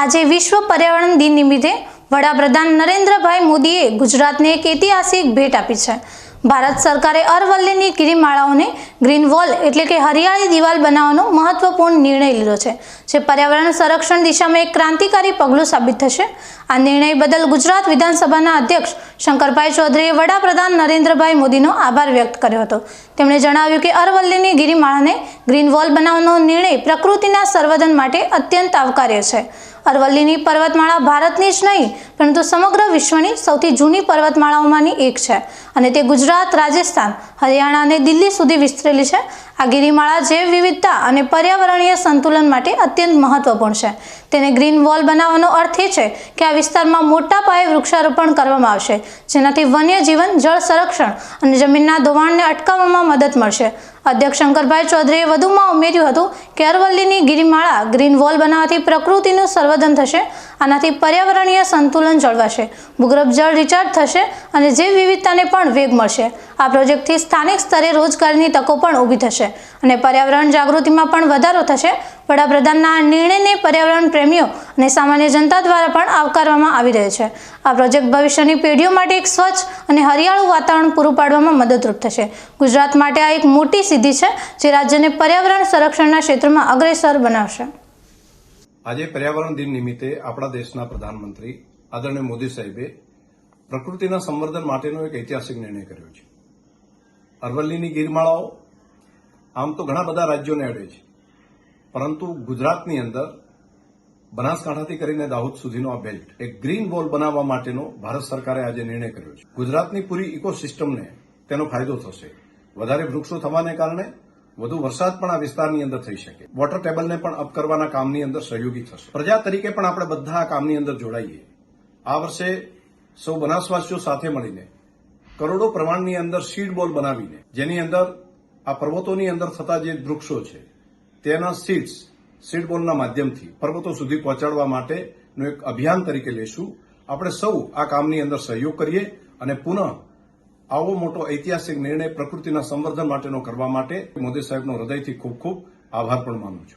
આજે વિશ્વ પર્યાવરણ દિન નિમિત્તે વડાપ્રધાન નરેન્દ્રભાઈ મોદીએ ગુજરાતને એક ઐતિહાસિક ભેટ આપી છે. ભારત સરકારે અરવલ્લીની ગિરિમાળાઓને ગ્રીન વોલ એટલે કે હરિયાળી દિવાલ બનાવવાનો મહત્વપૂર્ણ નિર્ણય લીધો છે, જે પર્યાવરણ સંરક્ષણ દિશામાં એક ક્રાંતિકારી પગલું સાબિત થશે. આ નિર્ણય બદલ ગુજરાત વિધાનસભાના અધ્યક્ષ શંકરભાઈ ચૌધરીએ વડાપ્રધાન નરેન્દ્રભાઈ મોદીનો આભાર વ્યક્ત કર્યો હતો. તેમણે જણાવ્યું કે અરવલ્લીની ગિરિમાળાને ગ્રીન વોલ બનાવવાનો નિર્ણય પ્રકૃતિના સંવર્ધન માટે અત્યંત આવકાર્ય છે. અરવલ્લીની પર્વતમાળા ભારતની જ નહીં પરંતુ સમગ્ર વિશ્વની સૌથી જૂની પર્વતમાળાઓમાંની એક છે. અને તે ગુજરાત, રાજસ્થાન, હરિયાણા અને દિલ્હી સુધી વિસ્તરેલી છે. આ ગિરિમાળા જૈવ વિવિધતા અને પર્યાવરણીય સંતુલન માટે અત્યંત મહત્વપૂર્ણ છે. તેને ગ્રીન વોલ બનાવવાનો અર્થ એ છે કે આ વિસ્તારમાં મોટા પાયે વૃક્ષારોપણ કરવામાં આવશે, જેનાથી વન્યજીવન, જળ સંરક્ષણ અને જમીનના ધોવાણને અટકાવવામાં મદદ મળશે. અધ્યક્ષ શંકરભાઈ ચૌધરીએ વધુમાં ઉમેર્યું હતું કે અરવલ્લીની ગિરિમાળા ગ્રીન વોલ બનાવવાથી પ્રકૃતિનું સંવર્ધન થશે, આનાથી પર્યાવરણીય સંતુલન જળવાશે. ભૂગર્ભ જળ રિચાર્જ થશે અને જૈવ વિવિધતાને પણ વેગ મળશે. આ પ્રોજેક્ટથી સ્થાનિક સ્તરે રોજગારની તકો પણ ઊભી થશે અને પર્યાવરણ જાગૃતિમાં પણ વધારો થશે. વડાપ્રધાનના આ નિર્ણયને પર્યાવરણ પ્રેમીઓ અને સામાન્ય જનતા દ્વારા પણ આવકારવામાં આવી રહ્યો છે. આ પ્રોજેક્ટ ભવિષ્યની પેઢીઓ માટે એક સ્વચ્છ અને હરિયાળું વાતાવરણ પૂરું પાડવામાં મદદરૂપ થશે. ગુજરાત માટે આ એક મોટી સિદ્ધિ છે જે રાજ્યને પર્યાવરણ સંરક્ષણના ક્ષેત્રમાં અગ્રેસર બનાવશે. આજે પર્યાવરણ દિન નિમિત્તે આપણા દેશના પ્રધાનમંત્રી આદરણીય મોદી સાહેબે પ્રકૃતિના સંવર્ધન માટેનો એક ઐતિહાસિક નિર્ણય કર્યો છે. અરવલ્લીની ગિરમાળાઓ આમ તો ઘણા બધા રાજ્યોને અડે છે. પરંતુ ગુજરાતની અંદર બનાસકાંઠાથી કરીને દાહોદ સુધીનો આ બેલ્ટ એક ગ્રીન વોલ બનાવવા માટેનો ભારત સરકારે આજે નિર્ણય કર્યો છે. ગુજરાતની પૂરી ઇકોસિસ્ટમને તેનો ફાયદો થશે. વધારે વૃક્ષો થવાને કારણે વધુ વરસાદ પણ આ વિસ્તારની અંદર થઈ શકે. વોટર ટેબલને પણ અપ કરવાના કામની અંદર સહયોગી થશે. પ્રજા તરીકે પણ આપણે બધા આ કામની અંદર જોડાઈએ. આ વર્ષે સૌ બનાસવાસીઓ સાથે મળીને કરોડો પ્રમાણની અંદર સીડ બોલ બનાવીને, જેની અંદર આ પર્વતોની અંદર થતા જે વૃક્ષો છે, તેના સીડ્સ સીડ બોલના માધ્યમથી પર્વતો સુધી પહોંચાડવા માટેનું એક અભિયાન તરીકે લેશું. આપણે સૌ આ કામની અંદર સહયોગ કરીએ અને પુનઃ આવો મોટો ઐતિહાસિક નિર્ણય પ્રકૃતિના સંવર્ધન માટેનો કરવા માટે મોદી સાહેબનો હૃદયથી ખૂબ ખૂબ આભાર પણ માનું છું.